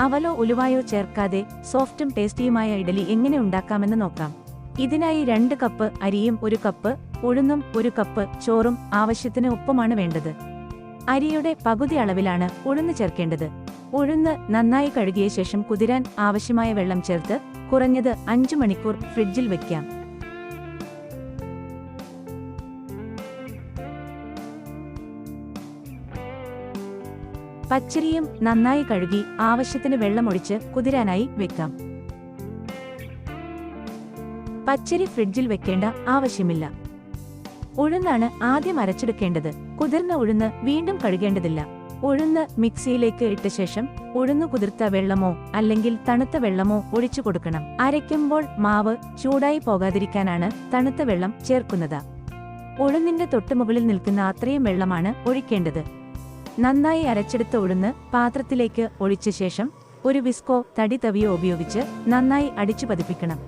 അവലോ ഉലുവായോ ചേർക്കാതെ സോഫ്റ്റും ടേസ്റ്റിയുമായ ഇഡലി എങ്ങനെ ഉണ്ടാക്കാമെന്ന് നോക്കാം. ഇതിനായി രണ്ട് കപ്പ് അരിയും ഒരു കപ്പ് ഉഴുന്നും ഒരു കപ്പ് ചോറും ആവശ്യത്തിന് ഉപ്പുമാണ് വേണ്ടത്. അരിയുടെ പകുതി അളവിലാണ് ഉഴുന്ന് ചേർക്കേണ്ടത്. ഉഴുന്ന് നന്നായി കഴുകിയ ശേഷം കുതിരാൻ ആവശ്യമായ വെള്ളം ചേർത്ത് കുറഞ്ഞത് അഞ്ചു മണിക്കൂർ ഫ്രിഡ്ജിൽ വെക്കാം. പച്ചരിയും നന്നായി കഴുകി ആവശ്യത്തിന് വെള്ളമൊഴിച്ച് കുതിരാനായി വെക്കാം. പച്ചരി ഫ്രിഡ്ജിൽ വെക്കേണ്ട ആവശ്യമില്ല. ഉഴുന്നാണ് ആദ്യം അരച്ചെടുക്കേണ്ടത്. കുതിർന്ന ഉഴുന്ന് വീണ്ടും കഴുകേണ്ടതില്ല. ഉഴുന്ന് മിക്സിയിലേക്ക് ഇട്ട ശേഷം ഉഴുന്നു കുതിർത്ത വെള്ളമോ അല്ലെങ്കിൽ തണുത്ത വെള്ളമോ ഒഴിച്ചു കൊടുക്കണം. അരയ്ക്കുമ്പോൾ മാവ് ചൂടായി പോകാതിരിക്കാനാണ് തണുത്ത വെള്ളം ചേർക്കുന്നത്. ഉഴുന്നിന്റെ തൊട്ടുമുകളിൽ നിൽക്കുന്ന അത്രയും വെള്ളമാണ് ഒഴിക്കേണ്ടത്. നന്നായി അരച്ചെടുത്ത ഉഴുന്ന് പാത്രത്തിലേക്ക് ഒഴിച്ച ശേഷം ഒരു വിസ്കോ തടി തവിയോ ഉപയോഗിച്ച് നന്നായി അടിച്ചു പതിപ്പിക്കണം.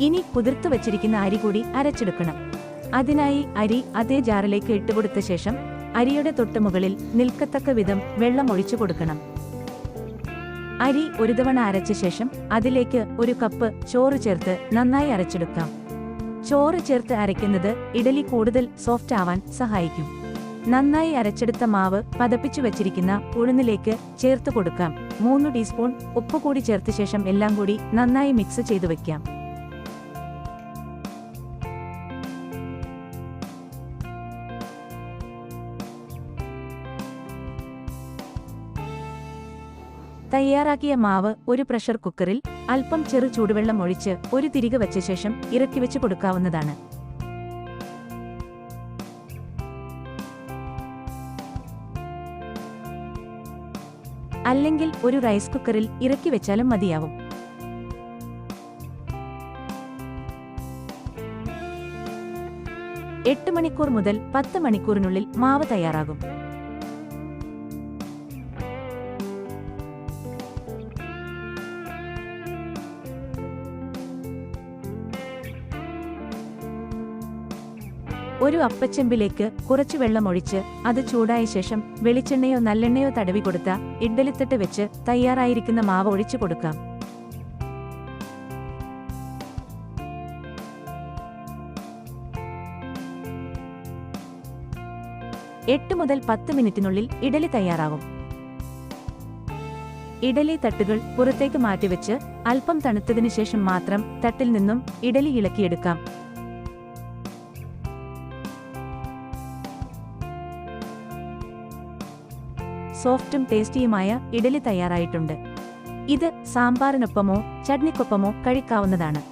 ഇനി കുതിർത്ത് വച്ചിരിക്കുന്ന അരി കൂടി അരച്ചെടുക്കണം. അതിനായി അരി അതേ ജാറിലേക്ക് ഇട്ടുകൊടുത്ത ശേഷം അരിയുടെ തൊട്ടുമുകളിൽ നിൽക്കത്തക്ക വിധം വെള്ളം ഒഴിച്ചു കൊടുക്കണം. അരി ഒരു തവണ അരച്ച ശേഷം അതിലേക്ക് ഒരു കപ്പ് ചോറ് ചേർത്ത് നന്നായി അരച്ചെടുക്കാം. ചോറ് ചേർത്ത് അരയ്ക്കുന്നത് ഇഡലി കൂടുതൽ സോഫ്റ്റ് ആവാൻ സഹായിക്കും. നന്നായി അരച്ചെടുത്ത മാവ് പതപ്പിച്ചു വച്ചിരിക്കുന്ന ഉഴുന്നിലേക്ക് ചേർത്ത് കൊടുക്കാം. മൂന്ന് ടീസ്പൂൺ ഉപ്പ് കൂടി ചേർത്ത ശേഷം എല്ലാം കൂടി നന്നായി മിക്സ് ചെയ്തു വെക്കാം. തയ്യാറാക്കിയ മാവ് ഒരു പ്രഷർ കുക്കറിൽ അല്പം ചെറു ചൂടുവെള്ളം ഒഴിച്ച് ഒരു തിരികെ വെച്ച ശേഷം ഇറക്കി വെച്ച് കൊടുക്കാവുന്നതാണ്. അല്ലെങ്കിൽ ഒരു റൈസ് കുക്കറിൽ ഇറക്കി വെച്ചാലും മതിയാവും. എട്ട് മണിക്കൂർ മുതൽ പത്ത് മണിക്കൂറിനുള്ളിൽ മാവ് തയ്യാറാകും. ഒരു അപ്പച്ചെമ്പിലേക്ക് വെള്ളം വെള്ളമൊഴിച്ച് അത് ചൂടായ ശേഷം വെളിച്ചെണ്ണയോ നല്ലെണ്ണയോ തടവി കൊടുത്ത ഇഡ്ഡലിത്തട്ട് വെച്ച് തയ്യാറായിരിക്കുന്ന മാവ് ഒഴിച്ചു കൊടുക്കാം. എട്ട് മുതൽ പത്ത് മിനിറ്റിനുള്ളിൽ ഇഡലി തയ്യാറാവും. ഇഡലി തട്ടുകൾ പുറത്തേക്ക് മാറ്റിവെച്ച് അല്പം തണുത്തതിനു ശേഷം മാത്രം തട്ടിൽ നിന്നും ഇഡലി ഇളക്കിയെടുക്കാം. സോഫ്റ്റും ടേസ്റ്റിയുമായ ഇഡലി തയ്യാറായിട്ടുണ്ട്. ഇത് സാമ്പാറിനൊപ്പമോ ചട്നിക്കൊപ്പമോ കഴിക്കാവുന്നതാണ്.